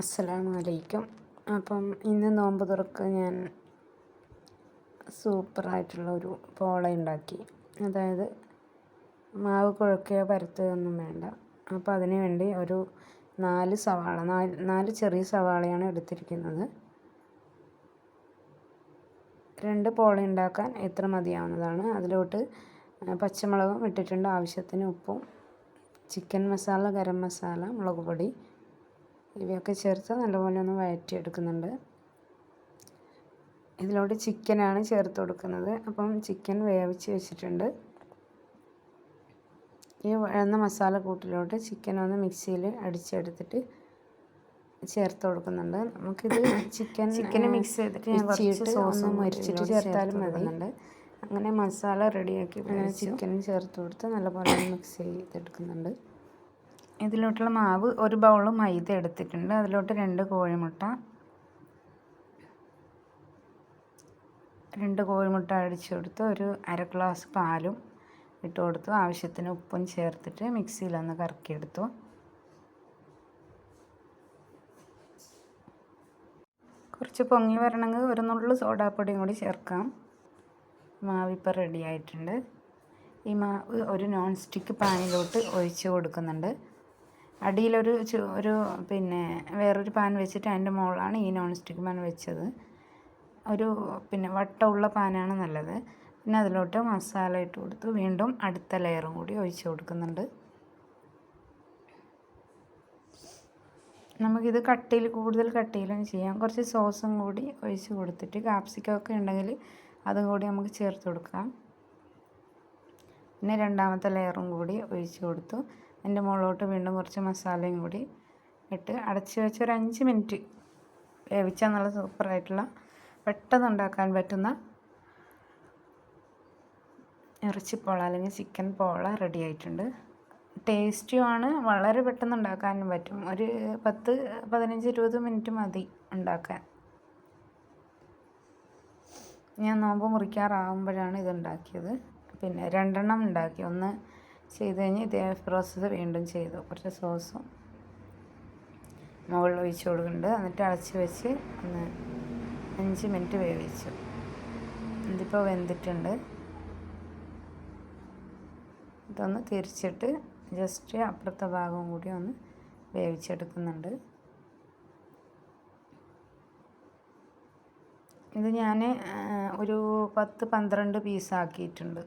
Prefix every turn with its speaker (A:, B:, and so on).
A: അസ്സലാമു അലൈക്കും അപ്പം ഇന്ന് നോമ്പ് തുറക്ക് ഞാൻ സൂപ്പറായിട്ടുള്ള ഒരു പോള ഉണ്ടാക്കി. അതായത് മാവ് കുഴക്കുകയോ പരത്തുകയൊന്നും വേണ്ട. അപ്പോൾ അതിന് വേണ്ടി ഒരു നാല് സവാള നാല് നാല് ചെറിയ സവാളയാണ് എടുത്തിരിക്കുന്നത്. രണ്ട് പോള ഉണ്ടാക്കാൻ എത്ര മതിയാവുന്നതാണ്? അതിലോട്ട് പച്ചമുളകും ഇട്ടിട്ടുണ്ട്. ആവശ്യത്തിന് ഉപ്പും ചിക്കൻ മസാല ഗരം മസാല മുളക് പൊടി ഇവയൊക്കെ ചേർത്ത് നല്ലപോലെ ഒന്ന് വഴറ്റിയെടുക്കുന്നുണ്ട് ഇതിലോട്ട് ചിക്കനാണ് ചേർത്ത് കൊടുക്കുന്നത്. അപ്പം ചിക്കൻ വേവിച്ച് വെച്ചിട്ടുണ്ട്. ഈ വഴന്ന മസാല കൂട്ടിലോട്ട് ചിക്കൻ ഒന്ന് മിക്സിയിൽ അടിച്ചെടുത്തിട്ട് ചേർത്ത് കൊടുക്കുന്നുണ്ട്. നമുക്കിത് ചിക്കൻ
B: ചിക്കൻ മിക്സ് ചെയ്തിട്ട്
A: സോസും മരിച്ചിട്ട് ചേർത്താലും
B: ചേർത്ത്
A: മതിയുണ്ട് അങ്ങനെ മസാല റെഡിയാക്കി ചിക്കൻ ചേർത്ത് കൊടുത്ത് നല്ലപോലെ മിക്സ് ചെയ്തെടുക്കുന്നുണ്ട്. ഇതിലോട്ടുള്ള മാവ് ഒരു ബൗൾ മൈദ എടുത്തിട്ടുണ്ട്. അതിലോട്ട് രണ്ട് കോഴിമുട്ട. രണ്ട് കോഴിമുട്ട അടിച്ചു കൊടുത്ത് ഒരു അര ഗ്ലാസ് പാലും ഇട്ട് കൊടുത്തു. ആവശ്യത്തിന് ഉപ്പും ചേർത്തിട്ട് മിക്സിയിലൊന്ന് കറക്കിയെടുത്തു. കുറച്ച് പൊങ്ങി വരണമെങ്കിൽ ഒരു നുള്ളു സോഡാപ്പൊടിയും കൂടി ചേർക്കാം. മാവ് ഇപ്പോൾ റെഡി ആയിട്ടുണ്ട്. ഈ മാവ് ഒരു നോൺ സ്റ്റിക്ക് പാനിലോട്ട് ഒഴിച്ച് കൊടുക്കുന്നുണ്ട്. അടിയിലൊരു ഒരു പിന്നെ വേറൊരു പാൻ വെച്ചിട്ട് അതിന്റെ മുകളിലാണ് ഈ നോൺ സ്റ്റിക്ക് പാൻ വെച്ചത്. ഒരു പിന്നെ വട്ടമുള്ള പാനാണ് നല്ലത്. പിന്നെ അതിലോട്ട് മസാല ഇട്ട് കൊടുത്ത്. വീണ്ടും അടുത്ത ലെയറും കൂടി ഒഴിച്ച് കൊടുക്കുന്നുണ്ട്. നമുക്കിത് കട്ടിയിൽ കൂടുതൽ കട്ടിയിലും ചെയ്യാം. കുറച്ച് സോസും കൂടി ഒഴിച്ച് കൊടുത്തിട്ട് കാപ്സിക്കൊക്കെ ഉണ്ടെങ്കിൽ അതും കൂടി നമുക്ക് ചേർത്ത് കൊടുക്കാം. പിന്നെ രണ്ടാമത്തെ ലെയറും കൂടി ഒഴിച്ച് കൊടുത്തു. അതിന്റെ മുകളിലോട്ട് വീണ്ടും കുറച്ച് മസാലയും കൂടി ഇട്ട് അടച്ച് വെച്ച് ഒരു അഞ്ച് മിനിറ്റ് വേവിച്ചാൽ നല്ല സൂപ്പറായിട്ടുള്ള പെട്ടെന്ന് ഉണ്ടാക്കാൻ പറ്റുന്ന ഇറച്ചി പോള അല്ലെങ്കിൽ ചിക്കൻ പോള റെഡി ആയിട്ടുണ്ട്. ടേസ്റ്റിയുമാണ് വളരെ പെട്ടെന്ന് ഉണ്ടാക്കാനും പറ്റും. ഒരു പത്ത് പതിനഞ്ച് ഇരുപത് മിനിറ്റ് മതി ഉണ്ടാക്കാൻ. ഞാൻ നോമ്പ് മുറിക്കാറാകുമ്പോഴാണ് ഇത് ഉണ്ടാക്കിയത്. പിന്നെ രണ്ടെണ്ണം ഉണ്ടാക്കി. ഒന്ന് ചെയ്ത് കഴിഞ്ഞ് ഇതേ പ്രോസസ്സ് വീണ്ടും ചെയ്തു. കുറച്ച് സോസും മുകളിൽ ഒഴിച്ച് കൊടുക്കുന്നുണ്ട്. എന്നിട്ട് അടച്ച് വെച്ച് ഒന്ന് അഞ്ച് മിനിറ്റ് വേവിച്ചു. ഇതിപ്പോൾ വെന്തിട്ടുണ്ട്. ഇതൊന്ന് തിരിച്ചിട്ട് ജസ്റ്റ് അപ്പുറത്തെ ഭാഗവും കൂടി ഒന്ന് വേവിച്ചെടുക്കുന്നുണ്ട്. ഇത് ഞാൻ ഒരു പത്ത് പന്ത്രണ്ട് പീസാക്കിയിട്ടുണ്ട്